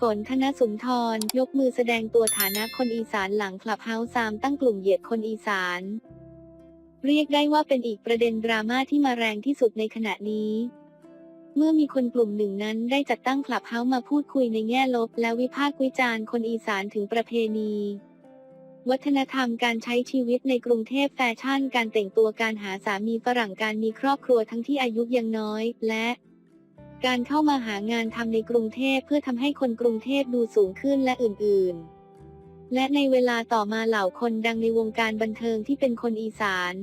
ฝนธนสุนทร ยกมือแสดงตัวฐานะคนอีสานหลังคลับเฮาส์ซามตั้งกลุ่มเหยียดคนอีสาน เรียกได้ว่าเป็นอีกประเด็นดราม่าที่มาแรงที่สุดในขณะนี้ เมื่อมีคนกลุ่มหนึ่งนั้นได้จัดตั้งคลับเฮาส์มาพูดคุยในแง่ลบ และวิพากษ์วิจารณ์คนอีสานถึงประเพณี วัฒนธรรมการใช้ชีวิตในกรุงเทพแฟชั่น การแต่งตัวการหาสามีฝรั่งการมีครอบครัวทั้งที่อายุยังน้อย และ การเข้ามาหางานทำในกรุงเทพเพื่อทำให้คนกรุงเทพดูสูงขึ้นและอื่น ๆ และในเวลาต่อมาเหล่าคนดังในวงการบันเทิงที่เป็นคนอีสาน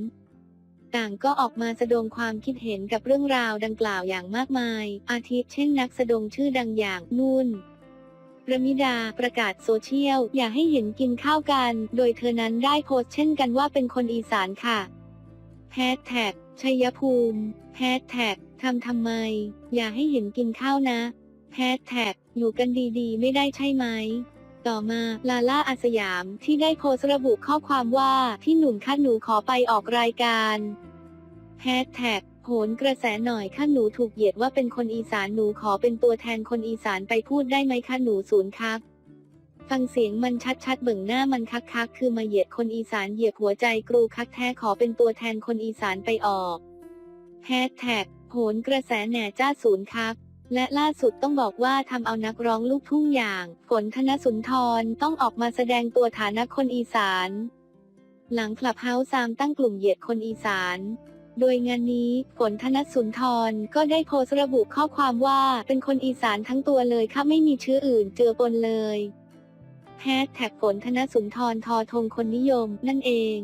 ต่างก็ออกมาแสดงความคิดเห็นกับเรื่องราวดังกล่าวอย่างมากมาย อาทิเช่นนักแสดงชื่อดังอย่างนุ่นระมิดาประกาศโซเชียล อยากให้เห็นกินข้าวกัน โดยเธอนั้นได้โพสต์เช่นกันว่าเป็นคนอีสานค่ะแฮชแท็ก ชัยภูมิแฮชแท็กทำทำไม อย่าให้เห็นกินข้าวนะแฮชแท็กอยู่กันดีๆ ไม่ได้ใช่ไหม ต่อมาลาล่าอาสยามที่ได้โพสต์ระบุข้อความว่าพี่หนุ่มคะหนูขอไปออกรายการแฮชแท็กโหนกระแสหน่อยค่ะหนูถูกเหยียดว่าเป็นคนอีสานหนูขอเป็นตัวแทนคนอีสานไปพูดได้ไหมคะหนูศูนย์ครับ ฟังเสียงมันชัดๆ เบิ่งหน้ามันคักๆ คือมาเหยียดคนอีสานเหยียบหัวใจกรูคักแท้ขอเป็นตัวแทนคนอีสานไปออกแฮชแท็กโหนกระแสแหน่จ้าศูนย์ครับและล่าสุดต้องบอกว่าทำเอานักร้องลูกทุ่งอย่างฝนธนสุนทรต้องออกมาแสดงตัวฐานะคนอีสาน หลังคลับเฮาส์ซามตั้งกลุ่มเหยียดคนอีสาน โดยงานนี้ฝนธนสุนทรก็ได้โพสต์ระบุข้อความว่าเป็นคนอีสานทั้งตัวเลยค่ะไม่มีเชื้ออื่นเจือปนเลย แฮชแท็กฝนธนสุนทรทอทงคนนิยมนั่นเอง